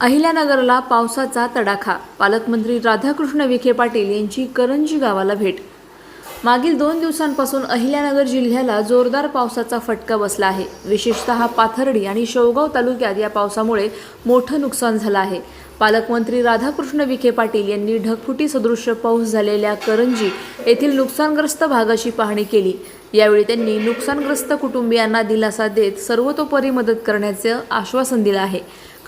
अहिल्यानगरला पावसाचा तडाखा. पालकमंत्री राधाकृष्ण विखे पाटील यांची करंजी गावाला भेट. मागील दोन दिवसांपासून अहिल्यानगर जिल्ह्याला जोरदार पावसाचा फटका बसला आहे. विशेषतः पाथर्डी आणि शेवगाव तालुक्यात या पावसामुळे मोठं नुकसान झालं आहे. पालकमंत्री राधाकृष्ण विखे पाटील यांनी ढगफुटी सदृश्य पाऊस झालेल्या करंजी येथील नुकसानग्रस्त भागाची पाहणी केली. यावेळी त्यांनी नुकसानग्रस्त कुटुंबियांना दिलासा देत सर्वतोपरी मदत करण्याचं आश्वासन दिलं आहे.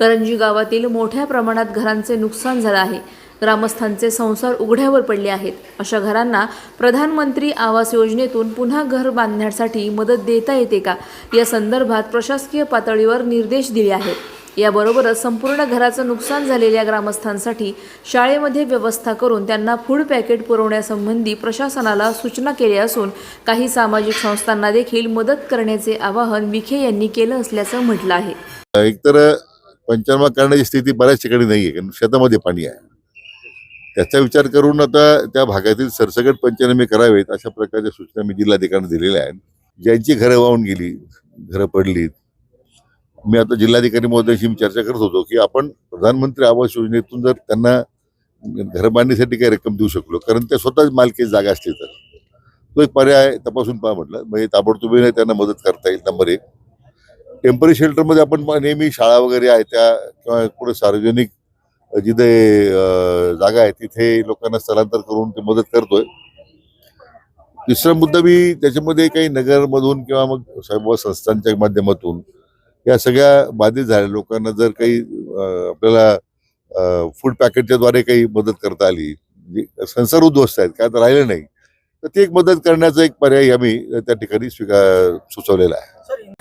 करंजी गावातील मोठ्या प्रमाणात घरांचे नुकसान झालं आहे. ग्रामस्थांचे संसार उघड्यावर पडले आहेत. अशा घरांना प्रधानमंत्री आवास योजनेतून पुन्हा घर बांधण्यासाठी मदत देता येते का? या संदर्भात प्रशासकीय पातळीवर निर्देश दिले आहेत. याबरोबरच संपूर्ण घराचं नुकसान झालेल्या ग्रामस्थांसाठी शाळेमध्ये व्यवस्था करून त्यांना फूड पॅकेट पुरवण्यासंबंधी प्रशासनाला सूचना केल्या असून काही सामाजिक संस्थांना देखील मदत करण्याचे आवाहन विखे यांनी केलं असल्याचं म्हटलं आहे. एकतर पंचनामा करण्याची स्थिती बऱ्याच ठिकाणी नाही आहे कारण शेतामध्ये पाणी आहे. त्याचा विचार करून आता त्या भागातील सरसकट पंचनामे करावेत अशा प्रकारच्या सूचना मी जिल्हाधिकाऱ्यांना दिलेल्या आहेत. ज्यांची घरं वाहून गेली घरं पडलीत. मी आता जिल्हाधिकारी महोदयाशी मी चर्चा करत होतो की आपण प्रधानमंत्री आवास योजनेतून जर त्यांना घर बांधण्यासाठी काही रक्कम देऊ शकलो कारण त्या स्वतःच मालकी जागा असली तर. तो एक पर्याय तपासून पहा म्हटलं. म्हणजे ताबडतोबीने त्यांना मदत करता येईल नंबर एक. टेंपररी शेल्टरमध्ये आपण नेहमी शाळा वगैरे आहे त्या किंवा कुठे सार्वजनिक जिथे जागा आहे तिथे लोकांना स्थलांतर करून ते मदत करतोय. तिसरा मुद्दा मी त्याच्यामध्ये काही नगरमधून किंवा मग संस्थांच्या माध्यमातून या सगळ्या बाधित झालेल्या लोकांना जर काही आपल्याला फूड पॅकेटच्या द्वारे काही मदत करता आली म्हणजे संसार उद्ध्वस्त आहेत काय तर राहिलं नाही तर ती एक मदत करण्याचा एक पर्याय आम्ही त्या ठिकाणी स्वीकार सुचवलेला आहे.